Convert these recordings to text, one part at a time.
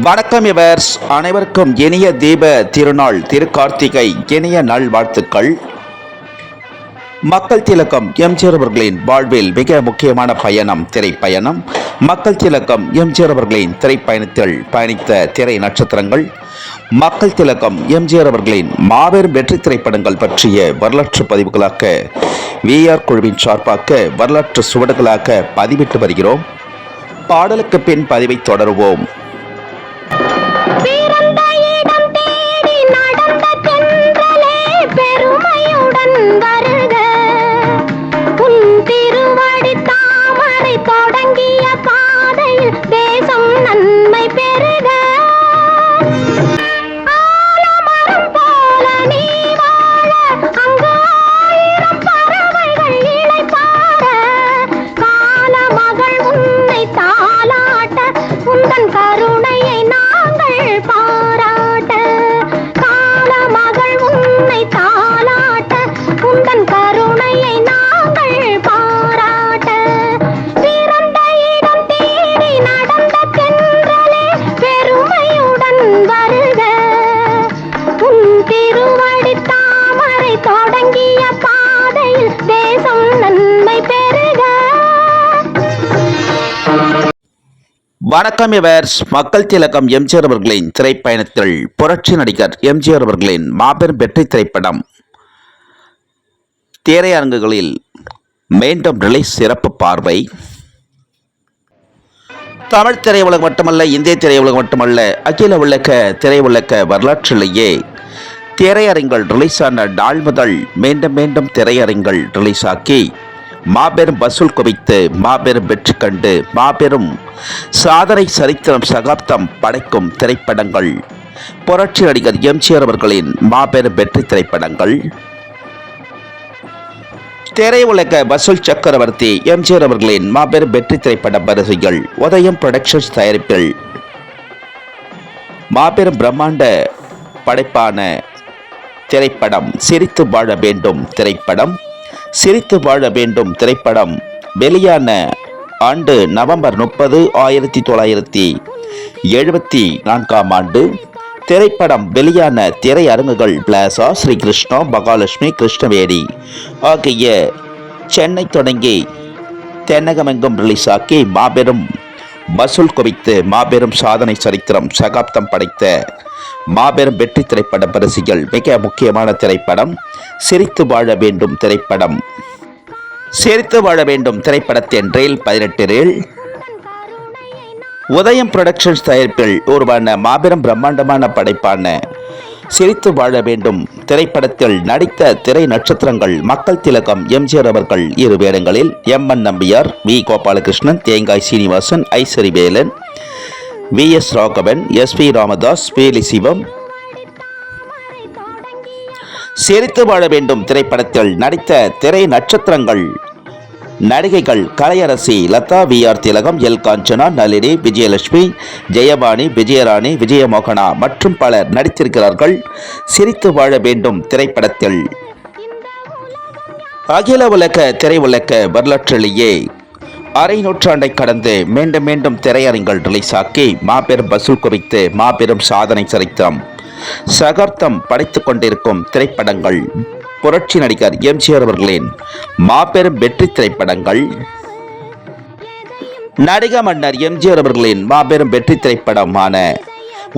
வணக்கம் இவர்ஸ். அனைவருக்கும் இனிய தீப திருநாள் திருக்கார்த்திகை இனிய நல்வாழ்த்துக்கள். மக்கள் திலக்கம் எம்ஜிஆர் அவர்களின் வாழ்வில் மிக முக்கியமான பயணம் திரைப்பயணம். மக்கள் திலக்கம் எம்ஜிஆர் அவர்களின் திரைப்பயணத்தில் பயணித்த திரை நட்சத்திரங்கள். மக்கள் திலக்கம் எம்ஜிஆர் அவர்களின் மாபெரும் வெற்றி திரைப்படங்கள் பற்றிய வரலாற்று பதிவுகளாக விஆர் குழுவின் சார்பாக வரலாற்று சுவடுகளாக பதிவிட்டு வருகிறோம். பாடலுக்கு பின் பதிவை தொடருவோம். வணக்கம் இவர்ஸ் மக்கள் திலகம் எம்ஜிஆர் அவர்களின் திரைப்பயணத்தில் புரட்சி நடிகர் எம்ஜிஆர் அவர்களின் மாபெரும் வெற்றி திரைப்படம் திரையரங்குகளில் மீண்டும் ரிலீஸ் சிறப்பு பார்வை. தமிழ் திரையுலகம் மட்டுமல்ல இந்திய திரையுலகம் மட்டுமல்ல அகில உலக திரையுலக வரலாற்றிலேயே திரையரங்கள் ரிலீஸ் ஆன நாள் முதல் மீண்டும் மீண்டும் திரையரங்கள் ரிலீஸ் ஆக்கி மாபெரும் வசூல் குவித்து மாபெரும் வெற்றி கண்டு மாபெரும் சாதனை சரித்திரம் சகாப்தம் படைக்கும் திரைப்படங்கள். புரட்சி நடிகர் எம்ஜிஆர் அவர்களின் மாபெரும் வெற்றி திரைப்படங்கள். திரையுலக வசூல் சக்கரவர்த்தி எம்ஜிஆர் அவர்களின் மாபெரும் வெற்றி திரைப்பட வரிசைகள் உதயம் புரொடக்ஷன்ஸ் தயாரிப்பில். மாபெரும் பிரம்மாண்ட படைப்பான திரைப்படம் சிரித்து வாழ வேண்டும் திரைப்படம். சிரித்து வாழ வேண்டும் திரைப்படம். வெளியான ஆண்டு நவம்பர் முப்பது ஆயிரத்தி தொள்ளாயிரத்தி எழுபத்தி நான்காம் ஆண்டு. திரைப்படம் வெளியான திரையரங்குகள் பிளாசா ஸ்ரீ கிருஷ்ணா மகாலட்சுமி கிருஷ்ணவேணி ஆகிய சென்னை தொடங்கி தென்னகமெங்கும் ரிலீஸ் ஆக்கி மாபெரும் வசூல் குவித்து மாபெரும் சாதனை சரித்திரம் சகாப்தம் படைத்த மாபெரும் வெற்றி திரைப்பட பரிசுகள் மிக முக்கியமான திரைப்படம் சிரித்து வாழ வேண்டும் திரைப்படம். சிரித்து வாழ வேண்டும் திரைப்படத்தின் ரீல் பதினெட்டு ரீல். உதயம் புரொடக்ஷன்ஸ் தயாரிப்பில் உருவான மாபெரும் பிரம்மாண்டமான படைப்பான சிரித்து வாழ வேண்டும் திரைப்படத்தில் நடித்த திரை நட்சத்திரங்கள் மக்கள் திலகம் எம்ஜிஆர் அவர்கள் இரு வேடங்களில் M N Nambiar V Gopalakrishnan Thengai Srinivasan Isari Velan V S Raghavan S P Ramadas Veli Sivam. சிரித்து வாழ வேண்டும் திரைப்படத்தில் நடித்த திரை நட்சத்திரங்கள். நடிகைகள் Kalaiyarasi Latha V R Thilagam L Kanchana Nalini Vijayalakshmi Jayapani Vijayarani Vijayamohana மற்றும் பலர் நடித்திருக்கிறார்கள். சிரித்து வாழ வேண்டும் திரைப்படத்தில். அகில உலக திரையுலக வரலாற்றிலேயே அரை நூற்றாண்டை கடந்து மீண்டும் மீண்டும் திரையரங்கள் ரிலீஸ் ஆக்கி மாபெரும் வசூல் குவித்து மாபெரும் சாதனை சரித்திரம் சகர்த்தம் படைத்துக் கொண்டிருக்கும் திரைப்படங்கள். புரட்சி நடிகர் எம்ஜிஆர் அவர்களின் மாபெரும் வெற்றி திரைப்படங்கள். நடிக மன்னர் எம்ஜிஆர் அவர்களின் மாபெரும் வெற்றி திரைப்படமான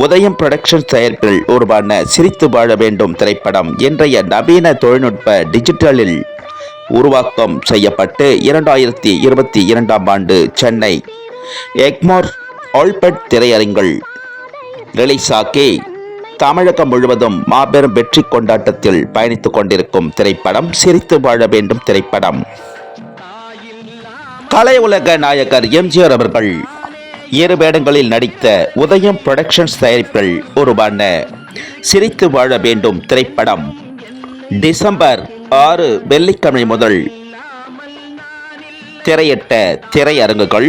உதயம் புரொடக்ஷன்ஸ் தயாரிப்பில் உருவான சிரித்து வாழ வேண்டும் திரைப்படம் இன்றைய நவீன தொழில்நுட்ப டிஜிட்டலில் உருவாக்கம் செய்யப்பட்டு இரண்டாயிரத்தி இருபத்தி இரண்டாம் ஆண்டு சென்னை. எக்மோர் ஆல்பர்ட் திரையரங்கில் ரிலீஸ் தமிழகம் முழுவதும் மாபெரும் வெற்றி கொண்டாட்டத்தில் பயணித்துக் கொண்டிருக்கும் திரைப்படம் சிரித்து வாழ வேண்டும் திரைப்படம். கலை உலக நாயகர் எம்ஜிஆர் அவர்கள் இரு வேடங்களில் நடித்த உதயம் புரொடக்ஷன்ஸ் தயாரிப்பில் உருவான சிரித்து வாழ வேண்டும் திரைப்படம். டிசம்பர் ஆறு வெள்ளிக்கிழமை முதல் திரையிட்ட திரையரங்குகள்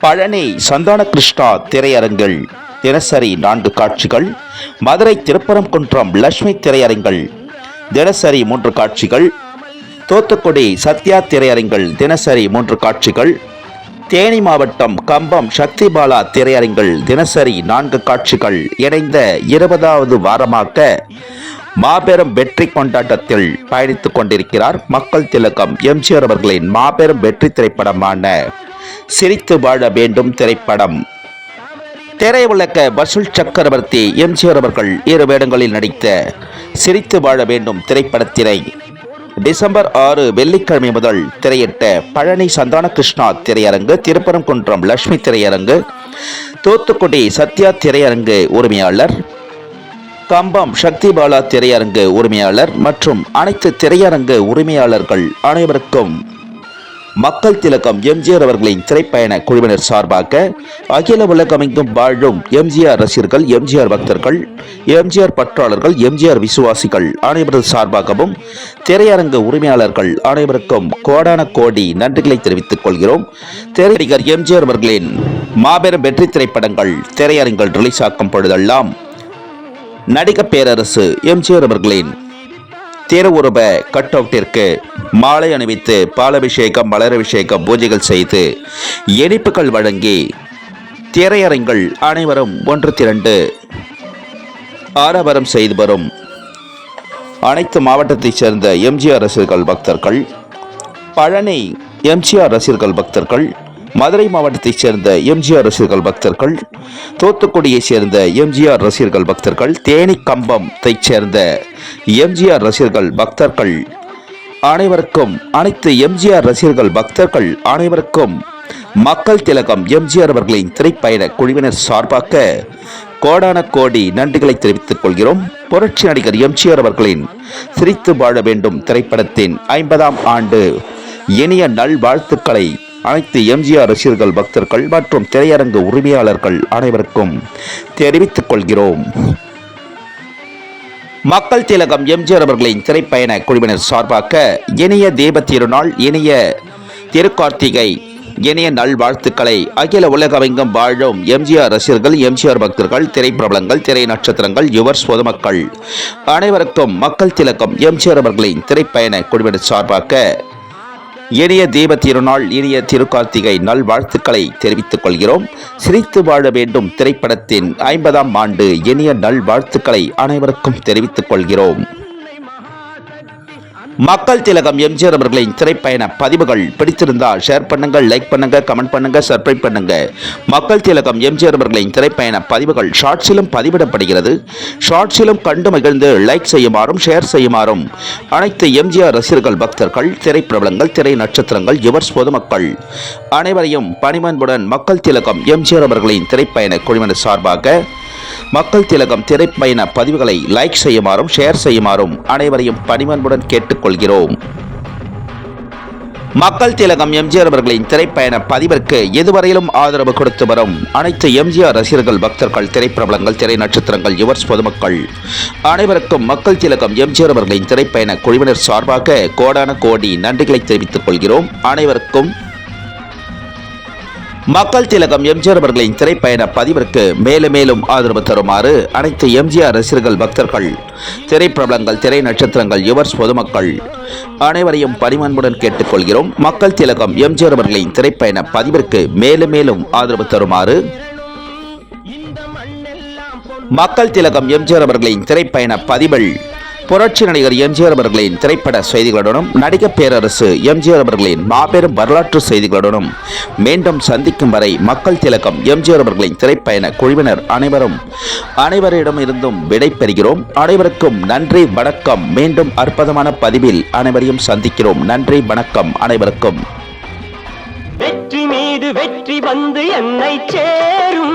பழனி சந்தான கிருஷ்ணா திரையரங்கில் தினசரி நான்கு காட்சிகள் மதுரை திருப்பரங்குன்றம் லட்சுமி திரையரங்கில் தினசரி மூன்று காட்சிகள் தூத்துக்குடி சத்யா திரையரங்கில் தினசரி மூன்று காட்சிகள் தேனி மாவட்டம் கம்பம் சக்திபாலா திரையரங்கில் தினசரி நான்கு காட்சிகள் இணைந்த இருபதாவது வாரமாக மாபெரும் வெற்றி கொண்டாட்டத்தில் பயணித்துக் கொண்டிருக்கிறார் மக்கள் திலகம் எம்ஜிஆர் அவர்களின் மாபெரும் வெற்றி திரைப்படமான சிரித்து வாழ வேண்டும் திரைப்படம். திரையுலக வசூல் சக்கரவர்த்தி எம்ஜிஆர் அவர்கள் இரு வேடங்களில் நடித்த சிரித்து வாழ வேண்டும் திரைப்படத்தினை டிசம்பர் ஆறு வெள்ளிக்கிழமை முதல் திரையிட்ட பழனி சந்தான கிருஷ்ணா திரையரங்கு திருப்பரங்குன்றம் லட்சுமி திரையரங்கு தூத்துக்குடி சத்யா திரையரங்கு உரிமையாளர் கம்பம் சக்தி பாலா திரையரங்கு உரிமையாளர் மற்றும் அனைத்து திரையரங்கு உரிமையாளர்கள் அனைவருக்கும் மக்கள் திலக்கம் எம்ஜிஆர் அவர்களின் திரைப்பயண குழுவினர் சார்பாக அகில உலகமெங்கும் வாழும் எம்ஜிஆர் ரசிகர்கள் எம்ஜிஆர் பக்தர்கள் எம்ஜிஆர் பற்றாளர்கள் எம்ஜிஆர் விசுவாசிகள் அனைவரது சார்பாகவும் திரையரங்கு உரிமையாளர்கள் அனைவருக்கும் கோடான கோடி நன்றிகளை தெரிவித்துக் கொள்கிறோம். திரையடிகர் எம்ஜிஆர் அவர்களின் மாபெரும் வெற்றி திரைப்படங்கள் திரையரங்கில் ரிலீஸ் ஆக்கும் பொழுதெல்லாம் நடிக பேரரசு எம்ஜிஆர் அவர்களின் திருவுருவ கட் அவுட்டிற்கு மாலை அணிவித்து பாலபிஷேகம் மலரபிஷேகம் பூஜைகள் செய்து இனிப்புகள் வழங்கி திரையரங்கள் அனைவரும் ஒன்று திரண்டு ஆரவாரம் செய்து வரும் அனைத்து மாவட்டத்தைச் சேர்ந்த எம்ஜிஆர் ரசிகர்கள் பக்தர்கள் பழனி எம்ஜிஆர் ரசிகர்கள் பக்தர்கள் மதுரை மாவட்டத்தைச் சேர்ந்த எம்ஜிஆர் ரசிகர்கள் பக்தர்கள் தூத்துக்குடியைச் சேர்ந்த எம்ஜிஆர் ரசிகர்கள் பக்தர்கள் தேனி கம்பத்தைச் சேர்ந்த எம்ஜிஆர் ரசிகர்கள் பக்தர்கள் அனைவருக்கும் அனைத்து எம்ஜிஆர் ரசிகர்கள் பக்தர்கள் அனைவருக்கும் மக்கள் திலகம் எம்ஜிஆர் அவர்களின் திரைப்பயண குழுவினர் சார்பாக கோடான கோடி நன்றிகளை தெரிவித்துக் கொள்கிறோம். புரட்சி நடிகர் எம்ஜிஆர் அவர்களின் சிரித்து வாழ வேண்டும் திரைப்படத்தின் ஐம்பதாம் ஆண்டு இனிய நல்வாழ்த்துக்களை அனைத்து எம்ஜிஆர் ரசிகர்கள் பக்தர்கள் மற்றும் திரையரங்கு உரிமையாளர்கள் அனைவருக்கும் தெரிவித்துக் கொள்கிறோம். மக்கள் திலகம் எம்ஜிஆர் அவர்களின் திரைப்பயண குழுவினர் சார்பாக இணைய தீப திருநாள் இணைய திருக்கார்த்திகை இணைய நல்வாழ்த்துக்களை அகில உலகமெங்கும் வாழும் எம்ஜிஆர் ரசிகர்கள் எம்ஜிஆர் பக்தர்கள் திரைப்பிரபலங்கள் திரை நட்சத்திரங்கள் யுவர்ஸ் பொதுமக்கள் அனைவருக்கும் மக்கள் திலகம் எம்ஜிஆர் அவர்களின் திரைப்பயண குழுவினர் சார்பாக இனிய தீப திருநாள் இனிய திருக்கார்த்திகை நல்வாழ்த்துக்களை தெரிவித்துக் கொள்கிறோம். சிரித்து வாழ வேண்டும் திரைப்படத்தின் ஐம்பதாம் ஆண்டு இனிய நல்வாழ்த்துக்களை அனைவருக்கும் தெரிவித்துக் கொள்கிறோம். மக்கள் திலகம் எம்ஜிஆர் அவர்களின் திரைப்பயண பதிவுகள். பிடித்திருந்தால் ஷேர் பண்ணுங்கள் லைக் பண்ணுங்க கமெண்ட் பண்ணுங்க சப்ஸ்கிரைப் பண்ணுங்க. மக்கள் திலகம் எம்ஜிஆர் அவர்களின் திரைப்பயண பதிவுகள் ஷார்ட்ஸிலும் பதிவிடப்படுகிறது. ஷார்ட்ஸிலும் கண்டு மகிழ்ந்து லைக் செய்யுமாறும் ஷேர் செய்யுமாறும். அனைத்து எம்ஜிஆர் ரசிகர்கள் பக்தர்கள் திரைப்பிரபலங்கள் திரை நட்சத்திரங்கள் யுவர்ஸ் பொதுமக்கள் அனைவரையும் பணிமன்புடன் மக்கள் திலகம் எம்ஜிஆர் அவர்களின் திரைப்பயண குழுவினர் சார்பாக மக்கள் திலகம் திரைப்பயண பதிவுகளை லைக் செய்யுமாறும் ஷேர் செய்யுமாறும் அனைவரையும் பணிவன்புடன் கேட்டுக்கொள்கிறோம். மக்கள் திலகம் எம்ஜிஆர் அவர்களின் திரைப்பயண பதிவிற்கு எதுவரையிலும் ஆதரவு கொடுத்து வரும் அனைத்து எம்ஜிஆர் ரசிகர்கள் பக்தர்கள் திரைப்பிரபலங்கள் திரை நட்சத்திரங்கள் யுவர்ஸ் பொதுமக்கள் அனைவருக்கும் மக்கள் திலகம் எம்ஜிஆர் அவர்களின் திரைப்பயண குழுவினர் சார்பாக கோடான கோடி நன்றிகளை தெரிவித்துக் கொள்கிறோம். அனைவருக்கும் மக்கள் திலகம் எம்ஜிஆர் அவர்களின் திரைப்பயண பதிவிற்கு மேலும் மேலும் ஆதரவு தருமாறு அனைத்து எம்ஜிஆர் ரசிகர்கள் பக்தர்கள் திரைப்பிரபலங்கள் திரை நட்சத்திரங்கள் யுவர்ஸ் பொதுமக்கள் அனைவரையும் பரிமாண்புடன் கேட்டுக்கொள்கிறோம். மக்கள் திலகம் எம்ஜிஆர் அவர்களின் திரைப்பயண பதிவிற்கு மேலும் மேலும் ஆதரவு தருமாறு மக்கள் திலகம் எம்ஜிஆர் அவர்களின் திரைப்பயண பதிவில் புரட்சி நடிகர் எம்ஜிஆர் அவர்களின் திரைப்பட செய்திகளுடனும் நடிகர் பேரரசு எம்ஜிஆர் அவர்களின் மாபெரும் வரலாற்று செய்திகளுடனும் மீண்டும் சந்திக்கும் வரை மக்கள் திலக்கம் எம்ஜிஆர் அவர்களின் திரைப்பயண குழுவினர் அனைவரும் அனைவரிடம் இருந்தும் விடை பெறுகிறோம். அனைவருக்கும் நன்றி வணக்கம். மீண்டும் அற்புதமான பதிவில் அனைவரையும் சந்திக்கிறோம். நன்றி வணக்கம் அனைவருக்கும். வெற்றி மீது வெற்றி வந்து என்னை சேரும்.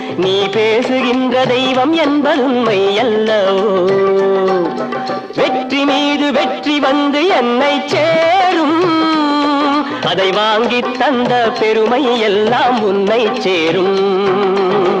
நீ பேசுகின்ற தெய்வம் என்பதுண்மை அல்லவோ? வெற்றி மீது வெற்றி வந்து என்னை சேரும். அதை வாங்கி தந்த பெருமை எல்லாம் உன்னை சேரும்.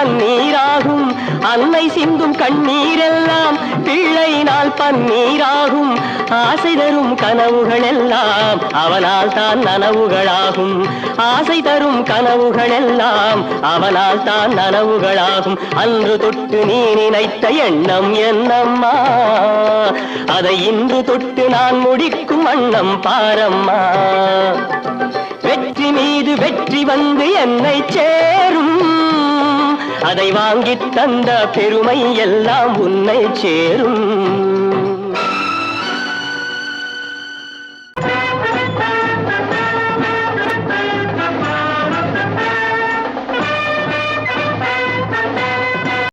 தான் நீராகும். அன்னை சிந்தும் கண்ணீரெல்லாம் பிள்ளை நாள் பன்னீராகும். ஆசை தரும் கனவுகள் எல்லாம் அவனால் தான் நனவுகளாகும். ஆசை தரும் கனவுகள் எல்லாம் அவனால் தான் நனவுகளாகும். அன்று தொட்டு நீ நினைத்த எண்ணம் என்னம்மா? அதை இன்று தொட்டு நான் முடிக்கும் வண்ணம் பாரம்மா. வெற்றி மீது வெற்றி வந்து என்னை சேரும். அதை வாங்கி தந்த பெருமை எல்லாம் உன்னை சேரும்.